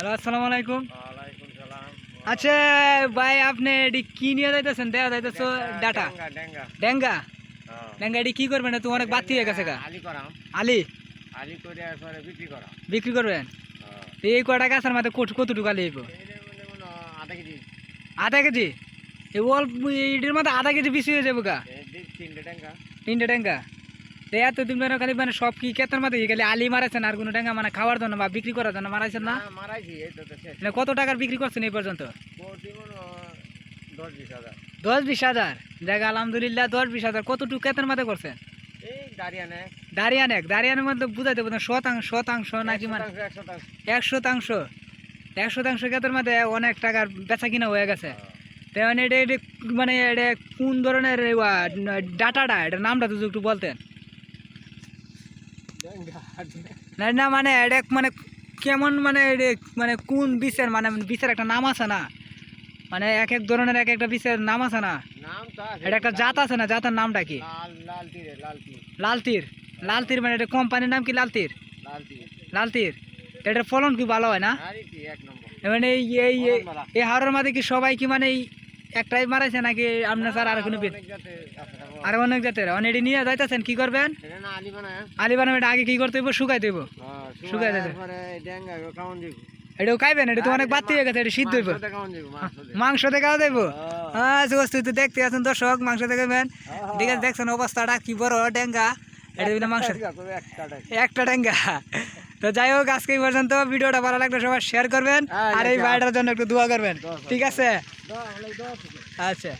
Hello আসসালামু আলাইকুম। আচ্ছা ভাই আপনি এটি কি নিয়ে যাইতেছেন? দেওয়া যাইতেছো ডাটা। ডেঙ্গা ডেঙ্গা। হ্যাঁ। এটি কি করবেন? তো অনেক বাতি হয়ে গেছে গা। আলি আলি? আলি করে বিক্রি করবেন? হ্যাঁ। এই কয়টা গাছের মধ্যে কত কতটুকু আলি মনে আধা কেজি। আধা কেজি? এই অল্প এটির মধ্যে আধা কেজি বেশি হয়ে যাব গা। তিনটে ডেঙ্গা। তিনটে ডেঙ্গা? তো এত খালি মানে সব কি কেতার মধ্যে খালি আলি মারাছেন আর কোনো ডেঙ্গা মানে খাওয়ার জন্য বা বিক্রি করার জন্য মারাইছেন না? মানে কত টাকার বিক্রি করছেন এই পর্যন্ত? মনে হয় দশ বিশ হাজার। জায়গা আলহামদুলিল্লাহ দশ বিশ হাজার। কতটুকু কেতার মধ্যে করছেন? দাঁড়িয়ানে। এক দাঁড়িয়ানের মধ্যে বুঝাইতে পারতেন শতাংশ শতাংশ নাকি মানে? এক শতাংশ। এক শতাংশ। শতাংশ মধ্যে অনেক টাকার বেচা কিনা হয়ে গেছে। তেমন এটা এটা মানে এটা কোন ধরনের ডাটাটা এটার নামটা তো একটু বলতেন। না না মানে এটা মানে কেমন মানে মানে কোন বিষের মানে বিষের একটা নাম আছে না? মানে এক এক ধরনের এক একটা বিষের নাম আছে না? এটা একটা জাত আছে না? জাতের নামটা কি? লাল লাল তীরে লাল তীর। লাল তীর। মানে এটা কোম্পানির নাম কি? লাল তীর? লাল তীর। এটার ফলন কি ভালো হয় না? মানে এই এই হাওড়ের মাঝে কি সবাই কি মানে একটাই মারাইছে নাকি আপনার স্যার আর কোনো আর অনেক জাতের। অনেক নিয়ে যাইতেছেন কি করবেন? আলি বানাবে এটা আগে কি করতে হইব? শুকাই দেব শুকাই দিব। এটাও খাইবেন? এটা তো অনেক বাড়তি হয়ে গেছে এটা সিদ্ধ হইব। মাংস দিয়ে খাওয়ান দিব, মাংস দিয়ে। দেখাও দেব হ্যাঁ। হ্যাঁ বস্তু তো দেখতে আছেন দর্শক মাংস দেখাবেন হ্যাঁ। ঠিক আছে দেখছেন অবস্থাটা কি বড় ডেঙ্গা। এটা মাংস। একটা ডেঙ্গা। তো যাই হোক আজকে এই পর্যন্ত। ভিডিওটা ভালো লাগলে সবাই শেয়ার করবেন। হ্যাঁ, আর এই ভাইটার বাড়িটার জন্য একটু দোয়া করবেন। ঠিক আছে? আচ্ছা।